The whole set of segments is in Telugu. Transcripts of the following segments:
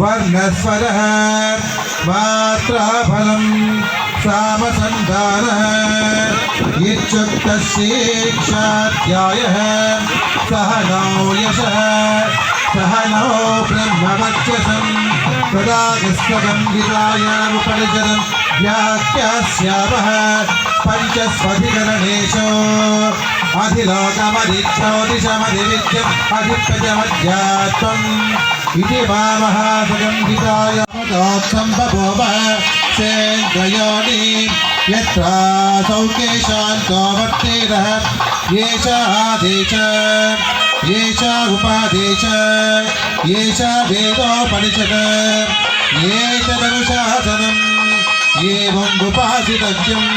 वर्णस्वरः मात्राफलम् सामसन्धानः यच्छुक्तस्येक्षाध्यायः सह नो यशः, सह नौ ब्रह्मवक्षसम् प्रदागस्वगम् गिरायामुपनिषदम् व्याख्यास्यामः पञ्चस्वधिगणेशो अधिप्रजमध्यात्वम् इति वामहासगं विदायामतोत्सम्बभूवः सेन्द्रयोनि यत्रा सौकेशान्तो वर्तेरः एष आदेश एष उपादेश एष वेदोपनिषद एतदनुशासनम् एवम् उपासितव्यम्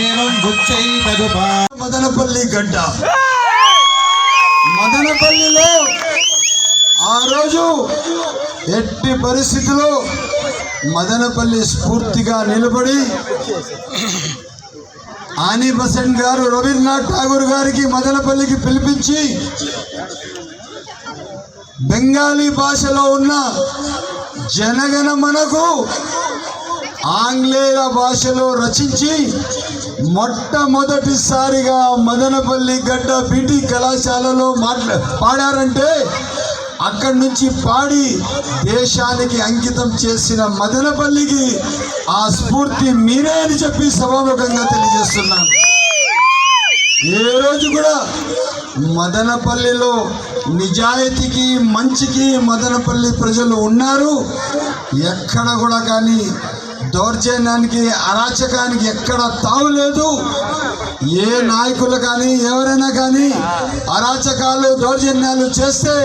एवम् उच्चैतदुपा మదనపల్లి గడ్డ మదనపల్లిలో ఆ రోజు ఎట్టి పరిస్థితిలో మదనపల్లి స్ఫూర్తిగా నిలబడి ఆనీ బసెంట్ గారు రవీంద్రనాథ్ ఠాగూర్ గారికి మదనపల్లికి పిలిపించి బెంగాలీ భాషలో ఉన్న జనగణ మనకు ఆంగ్లేయ భాషలో రచించి మొట్టమొదటిసారిగా మదనపల్లి గడ్డ బీటీ కళాశాలలో మాట్లా పాడారంటే అక్కడి నుంచి పాడి దేశానికి అంకితం చేసిన మదనపల్లికి ఆ స్ఫూర్తి మీరే అని చెప్పి సభాముఖంగా తెలియజేస్తున్నాను. ఏ రోజు కూడా మదనపల్లిలో నిజాయితీకి మంచికి మదనపల్లి ప్రజలు ఉన్నారు. ఎక్కడ కూడా కానీ దౌర్జన్యానికి అరాచకానికి ఎక్కడ తావులేదు ఏ నాయకులు కానీ ఎవరైనా కానీ అరాచకాలు దౌర్జన్యాలు చేస్తే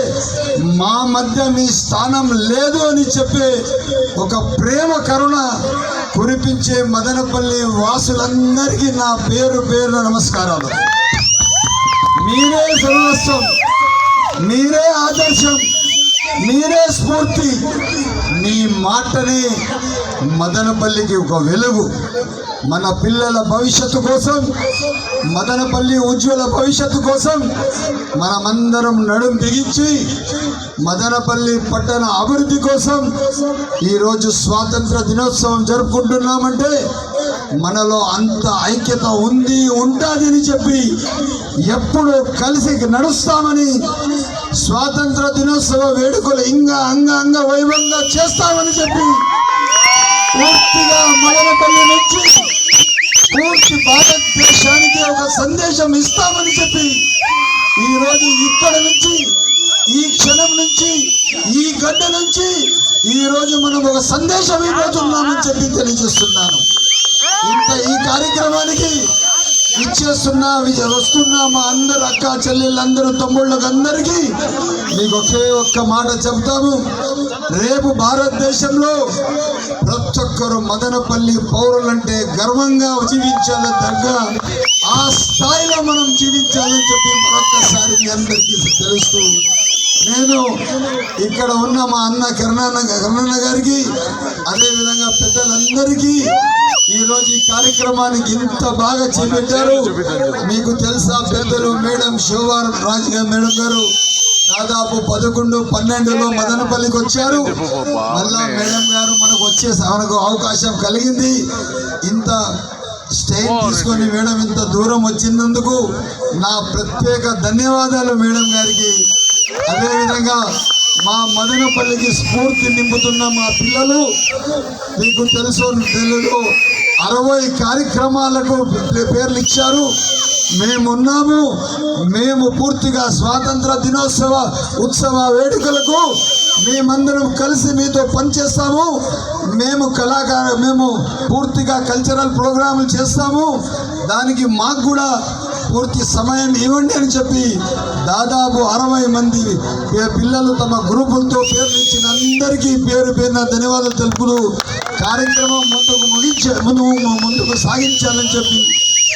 మా మధ్య మీ స్థానం లేదు అని చెప్పే ఒక ప్రేమ కరుణ కురిపించే మదనపల్లి వాసులందరికీ నా పేరు పేరు నమస్కారాలు. మీరే సర్వస్వం మీరే ఆదర్శం మీరే స్ఫూర్తి మీ మాటని మదనపల్లికి ఒక వెలుగు. మన పిల్లల భవిష్యత్తు కోసం మదనపల్లి ఉజ్వల భవిష్యత్తు కోసం మనమందరం నడుం బిగించి మదనపల్లి పట్టణ అభివృద్ధి కోసం ఈరోజు స్వాతంత్ర దినోత్సవం జరుపుకుంటున్నామంటే మనలో అంత ఐక్యత ఉంది ఉంటుంది అని చెప్పి ఎప్పుడు కలిసి నడుస్తామని స్వాతంత్ర దినోత్సవ వేడుకలు ఇంకా అంగ అంగ వైభవంగా చేస్తామని చెప్పి పూర్తిగా మదనపల్లి నుంచి పూర్తి భారతదేశానికి ఒక సందేశం ఇస్తామని చెప్పి ఈరోజు ఇక్కడ నుంచి ఈ క్షణం నుంచి ఈ గడ్డ నుంచి ఈ రోజు మనం ఒక సందేశం ఇవ్వబోతున్నామని చెప్పి తెలియజేస్తున్నాను. ఇంత ఈ కార్యక్రమానికి ఇచ్చేస్తున్నా వస్తున్నా మా అందరు అక్క చెల్లెళ్ళందరూ తమ్ముళ్ళకి అందరికీ మీకు ఒకే ఒక్క మాట చెప్తాము రేపు భారతదేశంలో ప్రతి ఒక్కరు మదనపల్లి పౌరులంటే గర్వంగా జీవించాలి తగ్గ ఆ స్థాయిలో మనం జీవించాలని చెప్పి మరొక్కసారి మీ అందరికీ తెలుస్తూ నేను ఇక్కడ ఉన్న మా అన్న కిరణాన్న కిరణన్న గారికి అదేవిధంగా పెద్దలందరికీ ఈరోజు ఈ కార్యక్రమానికి ఇంత బాగా చేపెట్టారు. మీకు తెలుసా పెద్దలు మేడం శివవారం రాజగారు మేడం గారు దాదాపు పదకొండు పన్నెండులో మదనపల్లికి వచ్చారు. మళ్ళా మేడం గారు మనకు వచ్చే మనకు అవకాశం కలిగింది. ఇంత స్టేజ్ తీసుకొని మేడం ఇంత దూరం వచ్చినందుకు నా ప్రత్యేక ధన్యవాదాలు మేడం గారికి. అదేవిధంగా మా మదనపల్లికి స్ఫూర్తి నింపుతున్న మా పిల్లలు మీకు తెలుసు తెలుగు అరవై కార్యక్రమాలకు పేర్లు ఇచ్చారు. మేమున్నాము. మేము పూర్తిగా స్వాతంత్ర దినోత్సవ ఉత్సవ వేడుకలకు మేమందరం కలిసి మీతో పనిచేస్తాము. మేము కళాకార మేము పూర్తిగా కల్చరల్ ప్రోగ్రాములు చేస్తాము. దానికి మాకు కూడా పూర్తి సమయం ఇవ్వండి అని చెప్పి దాదాపు అరవై మంది పిల్లలు తమ గ్రూపులతో పేర్లు ఇచ్చిన అందరికీ పేరు పేరున ధన్యవాదాలు తెలుపులు కార్యక్రమం ముందుకు ముగించే ముందు ముందుకు సాగించాలని చెప్పి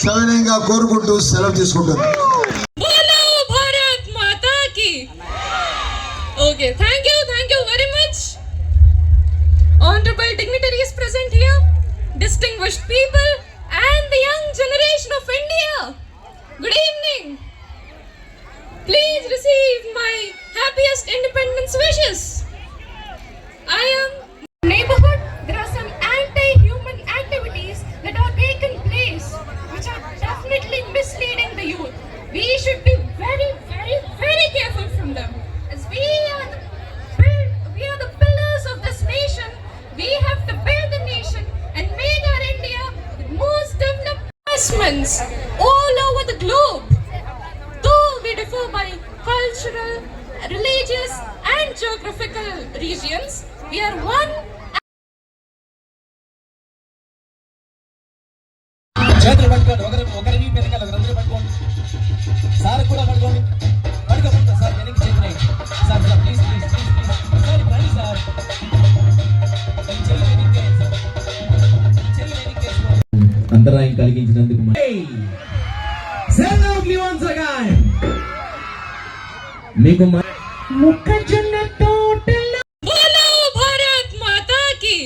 సవినయంగా కోరుకుంటూ సెలవు తీసుకుంటాను okay thank you thank you very much honorable dignitaries present here, distinguished people, and the young generation of good evening. Please receive my happiest independence wishes. I am neighborhood. There are some anti-human activities that are taking place which are definitely misleading the youth. We should be very very very careful from them. As we are the we are the pillars of this nation we have to build the nation and make our india the most developed investments geographical regions we are one చేతులు పట్టుకోండి ఒకరి ఒకరిని వెనకాల ఒకరందరూ పట్టుకోండి. సార్ కూడా పట్టుకోండి. పడుకో సార్ వెనక్కి చేతులు వేయండి. Sir sir please please please please sir రండి సార్. అంతరాయం కలిగించినందుకు మ- মুখের জন্য টোটাল বলো ভারত মাতা কি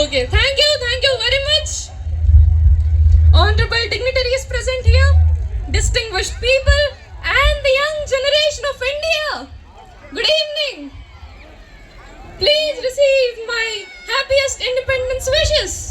okay thank you thank honorable dignitaries present here distinguished people and the young generation of India. Good evening. Please receive my happiest independence wishes.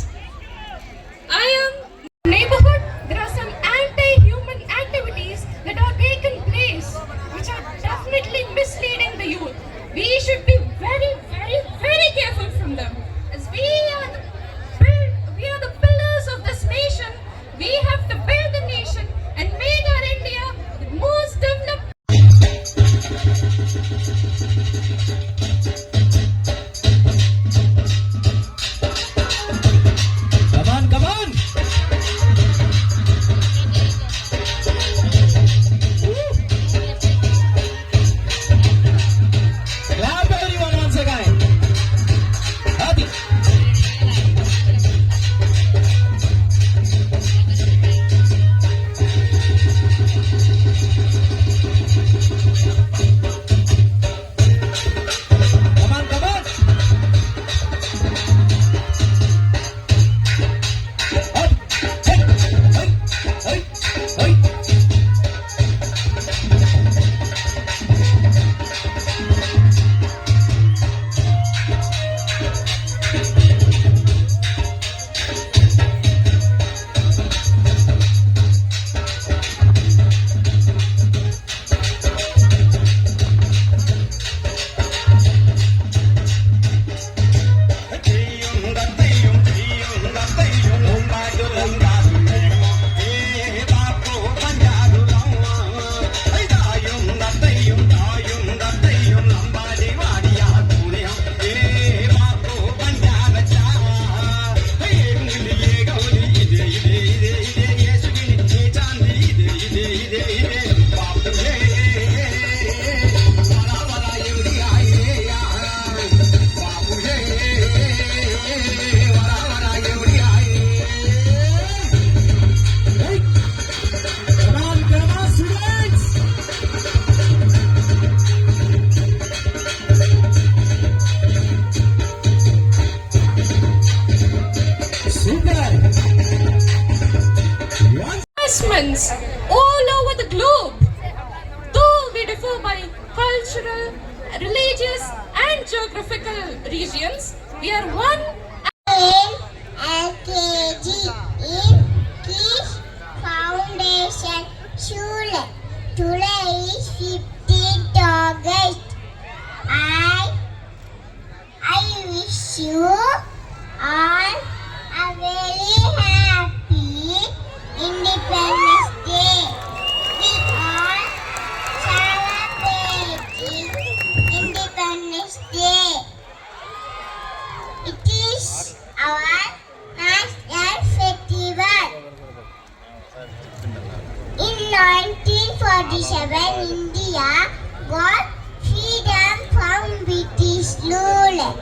Got freedom from British rule.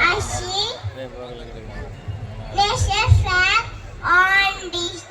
I see there's a flag on this